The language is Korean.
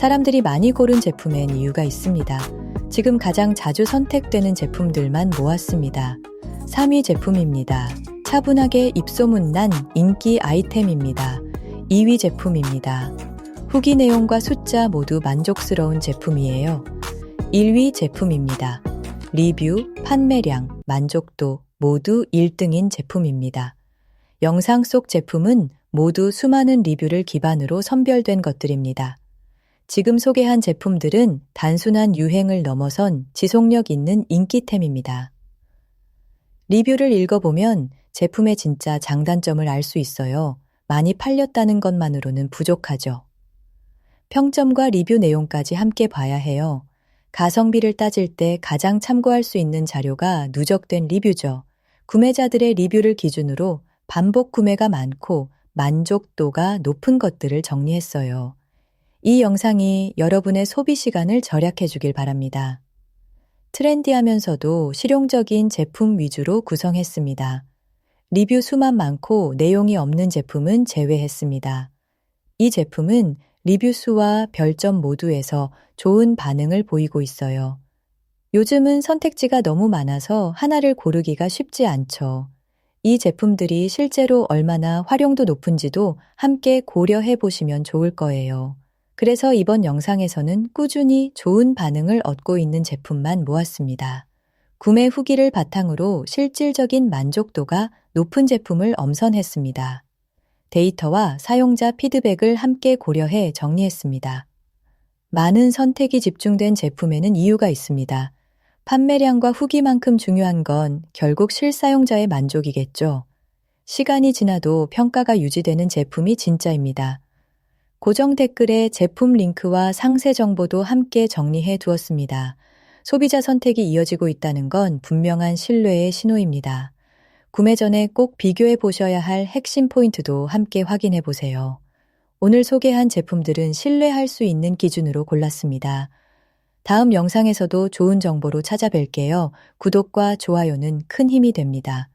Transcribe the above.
사람들이 많이 고른 제품엔 이유가 있습니다. 지금 가장 자주 선택되는 제품들만 모았습니다. 3위 제품입니다. 차분하게 입소문 난 인기 아이템입니다. 2위 제품입니다. 후기 내용과 숫자 모두 만족스러운 제품이에요. 1위 제품입니다. 리뷰, 판매량, 만족도 모두 1등인 제품입니다. 영상 속 제품은 모두 수많은 리뷰를 기반으로 선별된 것들입니다. 지금 소개한 제품들은 단순한 유행을 넘어선 지속력 있는 인기템입니다. 리뷰를 읽어보면 제품의 진짜 장단점을 알 수 있어요. 많이 팔렸다는 것만으로는 부족하죠. 평점과 리뷰 내용까지 함께 봐야 해요. 가성비를 따질 때 가장 참고할 수 있는 자료가 누적된 리뷰죠. 구매자들의 리뷰를 기준으로 반복 구매가 많고 만족도가 높은 것들을 정리했어요. 이 영상이 여러분의 소비 시간을 절약해 주길 바랍니다. 트렌디하면서도 실용적인 제품 위주로 구성했습니다. 리뷰 수만 많고 내용이 없는 제품은 제외했습니다. 이 제품은 리뷰 수와 별점 모두에서 좋은 반응을 보이고 있어요. 요즘은 선택지가 너무 많아서 하나를 고르기가 쉽지 않죠. 이 제품들이 실제로 얼마나 활용도 높은지도 함께 고려해 보시면 좋을 거예요. 그래서 이번 영상에서는 꾸준히 좋은 반응을 얻고 있는 제품만 모았습니다. 구매 후기를 바탕으로 실질적인 만족도가 높은 제품을 엄선했습니다. 데이터와 사용자 피드백을 함께 고려해 정리했습니다. 많은 선택이 집중된 제품에는 이유가 있습니다. 판매량과 후기만큼 중요한 건 결국 실사용자의 만족이겠죠. 시간이 지나도 평가가 유지되는 제품이 진짜입니다. 고정 댓글에 제품 링크와 상세 정보도 함께 정리해 두었습니다. 소비자 선택이 이어지고 있다는 건 분명한 신뢰의 신호입니다. 구매 전에 꼭 비교해 보셔야 할 핵심 포인트도 함께 확인해 보세요. 오늘 소개한 제품들은 신뢰할 수 있는 기준으로 골랐습니다. 다음 영상에서도 좋은 정보로 찾아뵐게요. 구독과 좋아요는 큰 힘이 됩니다.